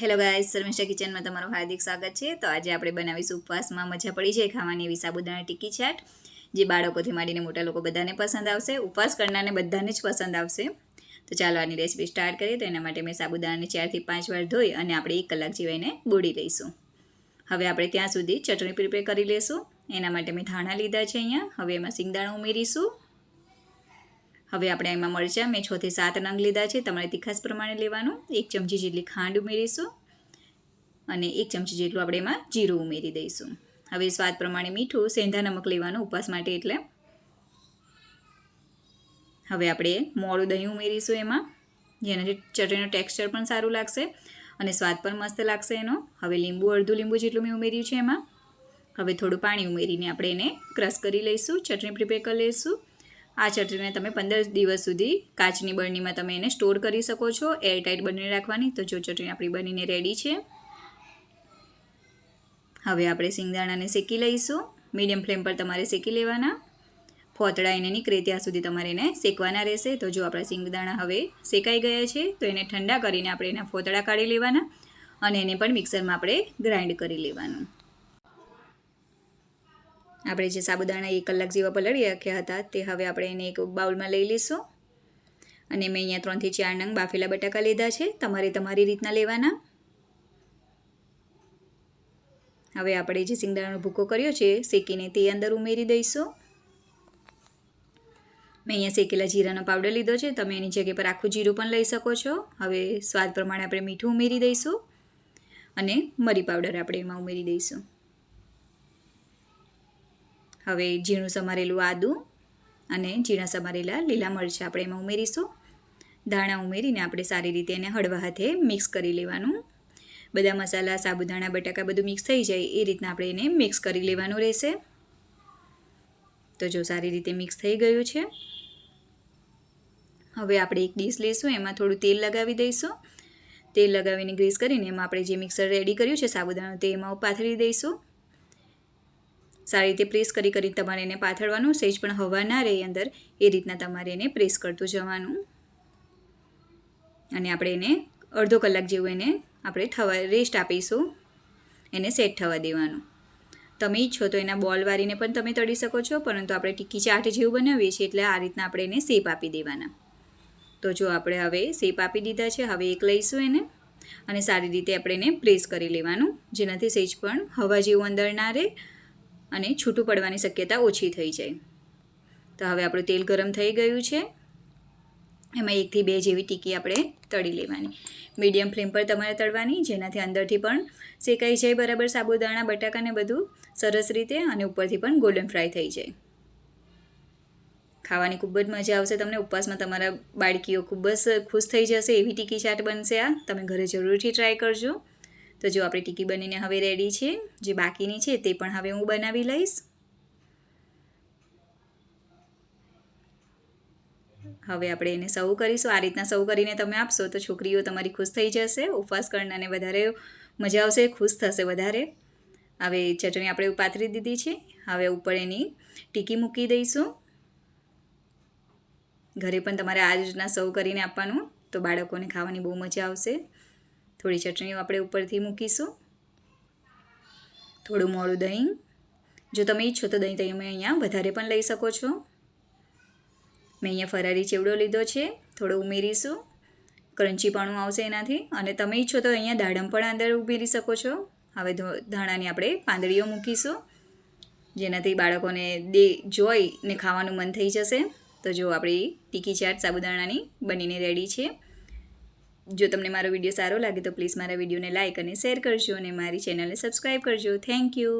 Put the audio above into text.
Hello ગાય શર્મિષ્ઠા કિચનમાં તમારું હાર્દિક સ્વાગત છે. તો આજે આપણે બનાવીશું ઉપવાસમાં મજા પડી જાય ખાવાની એવી સાબુદાણા ટીકી ચાટ, જે બાળકોથી માંડીને મોટા લોકો બધાને પસંદ આવશે. ઉપવાસ કરનારને બધાને જ પસંદ આવશે. તો ચાલો આની રેસીપી સ્ટાર્ટ કરીએ. તો એના માટે મેં સાબુદાણાને ચારથી પાંચ વાર ધોઈ અને આપણે એક કલાક જીવાઈને બોળી લઈશું. હવે આપણે ત્યાં સુધી ચટણી પ્રિપેર કરી લઈશું એના માટે મેં ધાણા લીધા છે અહીંયા. હવે એમાં સિંગદાણા ઉમેરીશું. હવે આપણે એમાં મરચાં, મેં છથી સાત નંગ લીધા છે. તમારે તીખાસ પ્રમાણે લેવાનું. એક ચમચી જેટલી ખાંડ ઉમેરીશું અને એક ચમચી જેટલું આપણે એમાં જીરું ઉમેરી દઈશું. હવે સ્વાદ પ્રમાણે મીઠું, સેંધા નમક લેવાનું ઉપવાસ માટે એટલે. હવે આપણે મોડું દહીં ઉમેરીશું એમાં જેનાથી ચટણીનું ટેક્સચર પણ સારું લાગશે અને સ્વાદ પણ મસ્ત લાગશે એનો. હવે લીંબુ, અડધું લીંબુ જેટલું મેં ઉમેર્યું છે એમાં. હવે થોડું પાણી ઉમેરીને આપણે એને ક્રશ કરી લઈશું. ચટણી પ્રિપેર કરી લઈશું. આ ચટણીને તમે પંદર દિવસ સુધી કાચની બરણીમાં તમે એને સ્ટોર કરી શકો છો એરટાઇટ બનીને રાખવાની. તો જો ચટણી આપણી બનીને રેડી છે. હવે આપણે સિંગદાણાને શેકી લઈશું. મીડિયમ ફ્લેમ પર તમારે શેકી લેવાના. ફોતળા એને નીકળે ત્યાં સુધી તમારે એને શેકવાના રહેશે. તો જો આપણા સિંગદાણા હવે શેકાઈ ગયા છે, તો એને ઠંડા કરીને આપણે એના ફોતળા કાઢી લેવાના અને એને પણ મિક્સરમાં આપણે ગ્રાઇન્ડ કરી લેવાનું. આપણે જે સાબુદાણા એક કલાક જેવા પલળી રાખ્યા હતા, તે હવે આપણે એને એક બાઉલમાં લઈ લઈશું. અને મેં અહીંયા ત્રણથી ચાર નંગ બાફેલા બટાકા લીધા છે, તમારે તમારી રીતના લેવાના. હવે આપણે જે સિંગદાણાનો ભૂકો કર્યો છે, શેકીને તે અંદર ઉમેરી દઈશું. મેં અહીંયા શેકેલા જીરાનો પાવડર લીધો છે, તમે એની જગ્યા પર આખું જીરું પણ લઈ શકો છો. હવે સ્વાદ પ્રમાણે આપણે મીઠું ઉમેરી દઈશું. અને મરી પાવડર આપણે એમાં ઉમેરી દઈશું. હવે ઝીણું સમારેલું આદું અને ઝીણા સમારેલા લીલા મરચાં આપણે એમાં ઉમેરીશું. ધાણા ઉમેરીને આપણે સારી રીતે એને હળવા હાથે મિક્સ કરી લેવાનું. બધા મસાલા, સાબુદાણા, બટાકા બધું મિક્સ થઈ જાય એ રીતના આપણે એને મિક્સ કરી લેવાનું રહેશે. તો જો સારી રીતે મિક્સ થઈ ગયું છે. હવે આપણે એક ડીશ લઈશું, એમાં થોડું તેલ લગાવી દઈશું. તેલ લગાવીને ગ્રીસ કરીને એમાં આપણે જે મિક્સર રેડી કર્યું છે સાબુદાણું તે એમાં પાથરી દઈશું. સારી રીતે પ્રેસ કરી કરી તમારે એને પાથરવાનું, સહેજ પણ હવા ના રહે અંદર, એ રીતના તમારે એને પ્રેસ કરતું જવાનું. અને આપણે એને અડધો કલાક જેવું એને આપણે થવા રેસ્ટ આપીશું, એને સેટ થવા દેવાનું. તમે ઈચ્છો તો એના બોલ વારીને પણ તમે તળી શકો છો, પરંતુ આપણે ટીકી ચાટ જેવું બનાવીએ છીએ એટલે આ રીતના આપણે એને શેપ આપી દેવાના. તો જો આપણે હવે શેપ આપી દીધા છે, હવે એક લઈશું એને, અને સારી રીતે આપણે એને પ્રેસ કરી લેવાનું, જેનાથી સેજ પણ હવા જેવું અંદર ના રહે અને છૂટું પડવાની શક્યતા ઓછી થઈ જાય. તો હવે આપણું તેલ ગરમ થઈ ગયું છે. એમાં એકથી બે જેવી ટીકી આપણે તળી લેવાની. મીડિયમ ફ્લેમ પર તમારે તળવાની, જેનાથી અંદરથી પણ શેકાઈ જાય બરાબર સાબુદાણા બટાકાને બધું સરસ રીતે અને ઉપરથી પણ ગોલ્ડન ફ્રાય થઈ જાય. ખાવાની ખૂબ જ મજા આવશે તમને. ઉપવાસમાં તમારા બાળકીઓ ખૂબ જ ખુશ થઈ જશે. એવી ટીકી ચાટ બનશે આ. તમે ઘરે જરૂરથી ટ્રાય કરજો. તો જો આપણી ટીકી બનીને હવે રેડી છે, જે બાકીની છે તે પણ હવે હું બનાવી લઈશ. હવે આપણે એને સર્વ કરીશું. આ રીતના સર્વ કરીને તમે આપશો તો છોકરીઓ તમારી ખુશ થઈ જશે, ઉપવાસ કરનારને વધારે મજા આવશે, ખુશ થશે વધારે. હવે ચટણી આપણે પાથરી દીધી છે. હવે ઉપર એની ટીકી મૂકી દઈશું. ઘરે પણ તમારે આ રીતના સર્વ કરીને આપવાનું, તો બાળકોને ખાવાની બહુ મજા આવશે. થોડી ચટણીઓ આપણે ઉપરથી મૂકીશું. થોડું મોડું દહીં. જો તમે ઈચ્છો તો દહીં તમે અહીંયા વધારે પણ લઈ શકો છો. મેં અહીંયા ફરારી ચેવડો લીધો છે. થોડો ઉમેરીશું. ક્રન્ચીપણું આવશે એનાથી. અને તમે ઈચ્છો તો અહીંયા દાડમ પણ અંદર ઉમેરી શકો છો. હવે ધાણાની આપણે પાંદડીઓ મૂકીશું. જેનાથી બાળકોને દે, જોઈને ખાવાનું મન થઈ જશે. તો જો આપણી ટીકી ચાટ સાબુદાણાની બનીને રેડી છે. જો તમને મારો વીડિયો સારો લાગે તો પ્લીઝ મારા વિડીયોને લાઇક અને શેર કરજો અને મારી ચેનલને સબસ્ક્રાઈબ કરજો. Thank you.